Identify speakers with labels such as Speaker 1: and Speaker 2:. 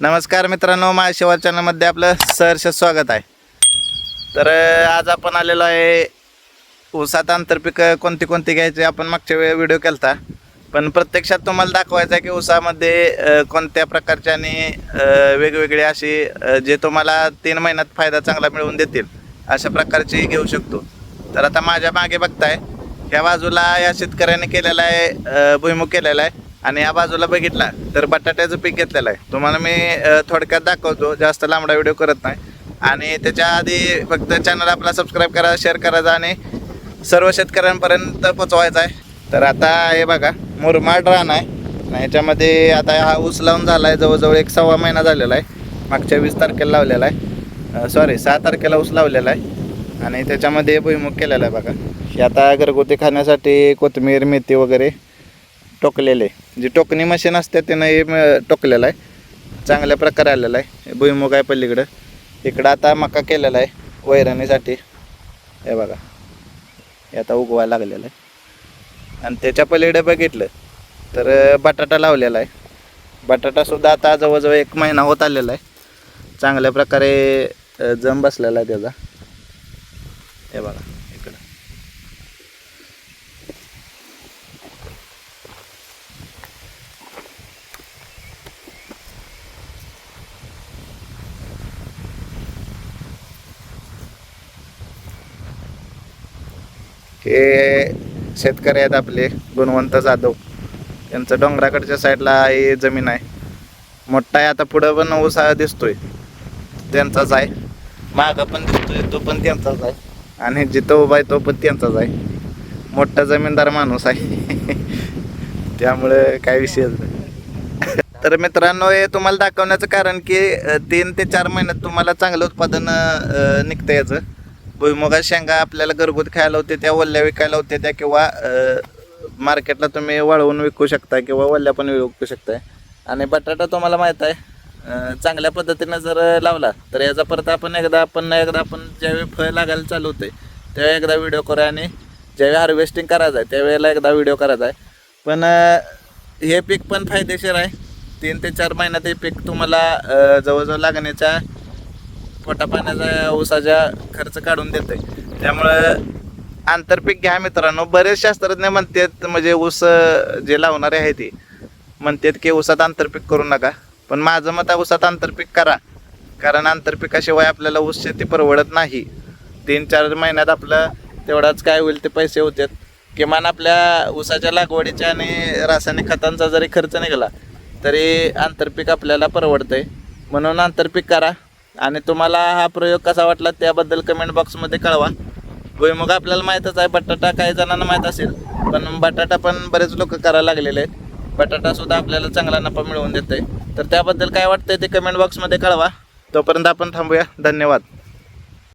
Speaker 1: नमस्कार मित्रांनो माझ्या चॅनलमध्ये आपलं सहर्ष स्वागत आहे. तर आज आपण आलेलो आहे ऊसात आंतरपीक कोणती कोणती घ्यायची आपण मागच्या वेळ व्हिडिओ केलता. पण प्रत्यक्षात तुम्हाला दाखवायचं आहे की ऊसामध्ये कोणत्या प्रकारचे आणि वेगवेगळी वेगवेगळे अशी जे तुम्हाला तीन महिन्यात फायदा चांगला मिळवून देतील अशा प्रकारची घेऊ शकतो. तर आता माझ्या मागे बघताय ह्या बाजूला या शेतकऱ्याने केलेला आहे अं, भुईमुग केलेला आहे. आणि या बाजूला बघितला तर बटाट्याचं पीक घेतलेलं आहे. तुम्हाला मी थोडक्यात दाखवतो जास्त लांबडा व्हिडिओ करत नाही. आणि त्याच्या आधी फक्त चॅनल आपला सबस्क्राईब करा शेअर करायचा आणि सर्व शेतकऱ्यांपर्यंत पोचवायचा आहे. तर आता हे बघा मुरमाड रान आहे. आणि ह्याच्यामध्ये आता हा ऊस लावून झाला आहे जवळजवळ एक सव्वा महिना झालेला आहे. मागच्या वीस तारखेला लावलेला आहे. सॉरी सहा तारखेला ऊस लावलेला आहे. आणि त्याच्यामध्ये भुईमुग केलेला आहे बघा. आता घरगुती खाण्यासाठी कोथिंबीर मेथी वगैरे टोकलेले. जी टोकणी मशीन असते त्यानं हे म- टोकलेलं आहे. चांगल्या प्रकारे आलेलं आहे. भुईमुग आहे पलीकडं. इकडं आता मका केलेला आहे वैरणीसाठी. हे बघा. हे आता उगवायला लागलेलं आहे. आणि त्याच्या पलीकडे बघितलं तर बटाटा लावलेला आहे. बटाटासुद्धा आता जवळजवळ एक महिना होत आलेला आहे. चांगल्या प्रकारे जम बसलेला आहे त्याचा. हे बघा इकडं हे शेतकरी आहेत आपले गुणवंत जाधव. त्यांचं डोंगराकडच्या साईडला ही जमीन आहे. मोठा आहे आता पुढं पण ऊस दिसतोय. त्यांचाच आहे. मागं पण दिसतोय तो पण त्यांचाच आहे. आणि जिथं उभा आहे तो पण त्यांचाच आहे. मोठा जमीनदार माणूस आहे. त्यामुळे काय विषय तर मित्रांनो हे तुम्हाला दाखवण्याचं कारण की तीन ते चार महिन्यात तुम्हाला चांगलं उत्पादन निघतं याचं. भुईमुगा शेंगा आपल्याला घरगुती खायला होते त्या वल्ल्या विकायला होते त्या किंवा मार्केटला तुम्ही वळवून विकू शकता किंवा वल्ल्या पण विकू शकताय. आणि बटाटा तुम्हाला माहीत आहे चांगल्या पद्धतीनं जर लावला तर याचा परत आपण एकदा आपण एकदा आपण ज्यावेळी फळ लागायला चालू होते त्यावेळी एकदा व्हिडिओ करूया आणि ज्यावेळी हार्वेस्टिंग करायचं आहे त्यावेळेला एकदा व्हिडिओ करायचा आहे. पण हे पीक पण फायदेशीर आहे. तीन ते चार महिन्यात हे पीक तुम्हाला जवळजवळ लागण्याच्या पोटा पाण्याचा ऊसाचा खर्च काढून देते त्यामुळं आंतरपीक घ्या मित्रांनो. बरेच शास्त्रज्ञ म्हणतात म्हणजे ऊस जे लावणारे आहे ते म्हणतात की ऊसात आंतरपीक करू नका. पण माझं मत आहे ऊसात आंतरपीक करा. कारण आंतरपिकाशिवाय आपल्याला ऊस शेती परवडत नाही. तीन चार महिन्यात आपलं तेवढाच काय होईल ते पैसे होतात. किमान आपल्या ऊसाच्या लागवडीच्या आणि रासायनिक खतांचा जरी खर्च निघाला तरी आंतरपीक आपल्याला परवडतंय. म्हणून आंतरपीक करा. आणि तुम्हाला हा प्रयोग कसा वाटला त्याबद्दल कमेंट बॉक्समध्ये कळवा. भुईमुग आपल्याला माहीतच आहे बटाटा काही जणांना माहीत असेल पण बटाटा पण बरेच लोक करायला लागलेले आहेत. बटाटासुद्धा आपल्याला चांगला नफा मिळवून देते तर त्याबद्दल काय वाटतंय ते कमेंट बॉक्समध्ये कळवा. तोपर्यंत आपण थांबूया. धन्यवाद.